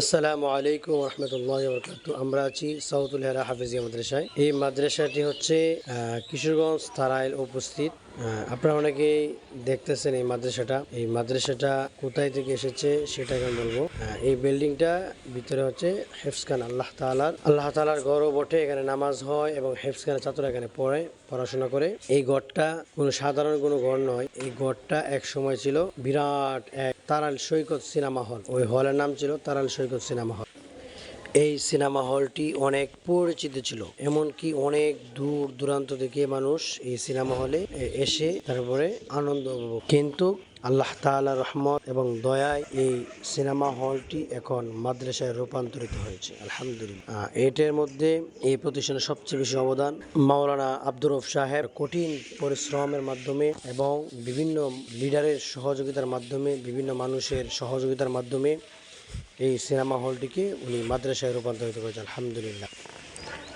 আসসালামু আলাইকুম রহমতুল্লাহ বরকাত আমরা আছি সাউদুল হেরা হাফিজিয়া মাদ্রাসায়। এই মাদ্রাসাটি হচ্ছে কিশোরগঞ্জ তারাইল উপস্থিত। আপনারা অনেকেই দেখতেছেন এই মাদ্রাসাটা। এই মাদ্রাসাটা কোথায় থেকে এসেছে সেটা আমি বলব। আহ, এই বিল্ডিংটা ভিতরে হচ্ছে হেফসখান আল্লাহ তালার আল্লাহ তালার গড়ও বটে। এখানে নামাজ হয় এবং হেফসখানের ছাত্ররা এখানে পড়ে পড়াশোনা করে। এই গড়টা কোনো সাধারণ কোনো ঘর নয়। এই গড়টা এক সময় ছিল বিরাট এক তারাল সৈকত সিনেমা হল। ওই হলের নাম ছিল তারাল সৈকত সিনেমা হল। এই সিনেমা হলটি অনেক পরিচিত ছিল, এমনকি অনেক দূর দূরান্ত থেকে মানুষ এই সিনেমা হলে এসে তারপরে আনন্দ উপভোগ কিন্তু আল্লাহ তাআলা রহমত এবং দয়ায় এই সিনেমা হলটি এখন মাদ্রাসায় রূপান্তরিত হয়েছে, আলহামদুলিল্লাহ। এটার মধ্যে এই প্রতিষ্ঠানের সবচেয়ে বেশি অবদান মাওলানা আব্দুর রফ সাহেব। কঠিন পরিশ্রমের মাধ্যমে এবং বিভিন্ন লিডারের সহযোগিতার মাধ্যমে, বিভিন্ন মানুষের সহযোগিতার মাধ্যমে এই সিনেমা হলটিকে উনি মাদ্রাসায় রূপান্তরিত করেছেন, আলহামদুলিল্লাহ।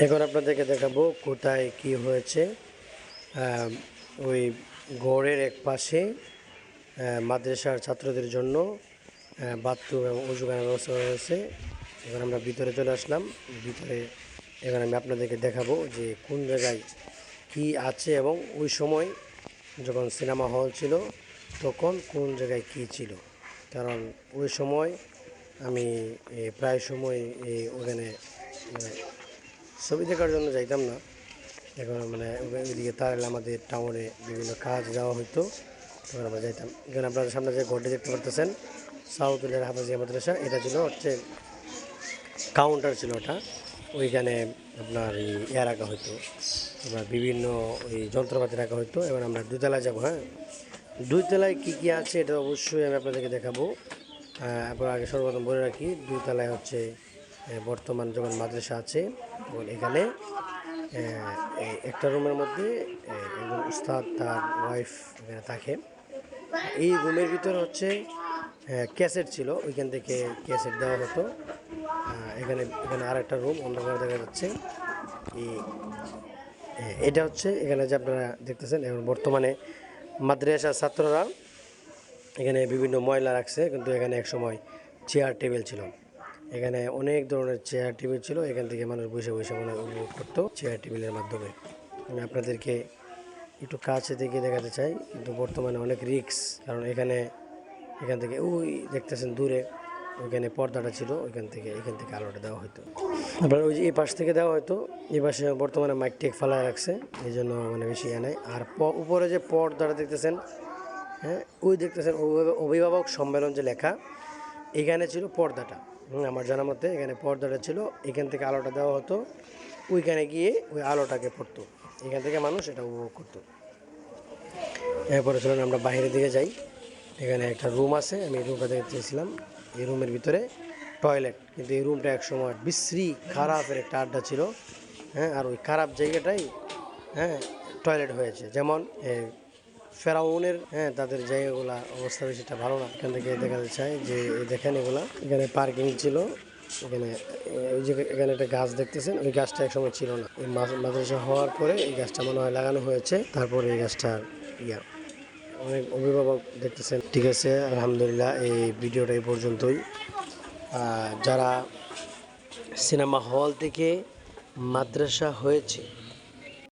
এখন আপনাদেরকে দেখাবো কোথায় কি হয়েছে। ওই গড়ের এক পাশে মাদ্রাসার ছাত্রদের জন্য বাথরুম এবং উজুগানের ব্যবস্থা হয়েছে। এবার আমরা ভিতরে চলে আসলাম। ভিতরে এবার আমি আপনাদেরকে দেখাবো যে কোন জায়গায় কি আছে এবং ওই সময় যখন সিনেমা হল ছিল, তখন কোন জায়গায় কি ছিল। কারণ ওই সময় আমি প্রায় সময় এই ওখানে মানে ছবি দেখার জন্য যাইতাম না। এখন মানে ওইদিকে তাহলে আমাদের টাউনে বিভিন্ন কাজ যাওয়া হতো তখন আমরা যাইতাম। এখানে আপনাদের সামনে যে ঘরটি দেখতে পারতেছেন সাউথ উলের হাফাজিয়া মাদ্রাসা, এটা ছিল হচ্ছে কাউন্টার ছিল ওটা। ওইখানে আপনার ইয়ে রাখা হতো আপনার বিভিন্ন ওই যন্ত্রপাতি রাখা হতো এবার আমরা দুতলায় যাব হ্যাঁ? দুইতলায় কী কী আছে, এটা অবশ্যই আমি আপনাদেরকে দেখাবো। এরপর আগে সর্বপ্রথম বলে রাখি, দুইতলায় হচ্ছে বর্তমান যখন মাদ্রাসা আছে, তখন এখানে একটা রুমের মধ্যে একজন উস্তাদ তার ওয়াইফ এখানে থাকে। এই রুমের ভিতরে হচ্ছে ক্যাসেট ছিল, ওইখান থেকে ক্যাসেট দেওয়া হতো। এখানে এখানে আর একটা রুম অন্ধকার দেখা যাচ্ছে। এটা হচ্ছে, এখানে যে আপনারা দেখতেছেন, এখন বর্তমানে মাদ্রাসার ছাত্ররা এখানে বিভিন্ন ময়লা রাখছে, কিন্তু এখানে এক সময় চেয়ার টেবিল ছিল। এখানে অনেক ধরনের চেয়ার টেবিল ছিল, এখান থেকে মানুষ বসে বসে মনে উপভোগ করতো চেয়ার টেবিলের মাধ্যমে। আমি আপনাদেরকে একটু কাছে থেকে দেখাতে চাই, কিন্তু বর্তমানে অনেক রিক্স কারণ এখানে, এখান থেকে, ওই দেখতেছেন দূরে, ওইখানে পর্দাটা ছিল, ওইখান থেকে, এখান থেকে আলোটা দেওয়া হতো আপনার ওই যে এই পাশ থেকে দেওয়া হতো এই পাশে বর্তমানে মাইক টেক ফালায় রাখছে, এই জন্য মানে বেশি ইয়ে নাই। আর উপরে যে পর্দাটা দেখতেছেন হ্যাঁ ওই দেখতেছেন অভিভাবক- সম্মেলন যে লেখা, এখানে ছিল পর্দাটা। আমার জানা মতে এখানে পর্দাটা ছিল, এখান থেকে আলোটা দেওয়া হতো, ওইখানে গিয়ে ওই আলোটাকে পড়তো। এখান থেকে মানুষ এটা উপভোগ করতো। এরপরে চলুন আমরা বাইরের দিকে যাই। এখানে একটা রুম আছে, আমি রুমটা দেখতে চেয়েছিলাম। এই রুমের ভিতরে টয়লেট, কিন্তু এই রুমটা একসময় বিশ্রী, খারাপের একটা আড্ডা ছিল। হ্যাঁ আর ওই খারাপ জায়গাটাই হ্যাঁ টয়লেট হয়েছে। যেমন ফেরাউনের হ্যাঁ তাদের জায়গাগুলা অবস্থা বেশিটা ভালো না। এখান থেকে দেখা যায় যে এই দেখেন এগুলা এখানে পার্কিং ছিল এখানে এ, ওই যে এখানে একটা গাছ দেখতেছেন ওই গাছটা একসময় ছিল না। এই মাদ্রা- মাদ্রাসা হওয়ার পরে এই গাছটা মনে হয় লাগানো হয়েছে তারপরে এই গাছটার ইয়া। অনেক অভিভাবক দেখতেছেন। ঠিক আছে আলহামদুলিল্লাহ এই ভিডিওটা এই পর্যন্তই। যারা সিনেমা হল থেকে মাদ্রাসা হয়েছে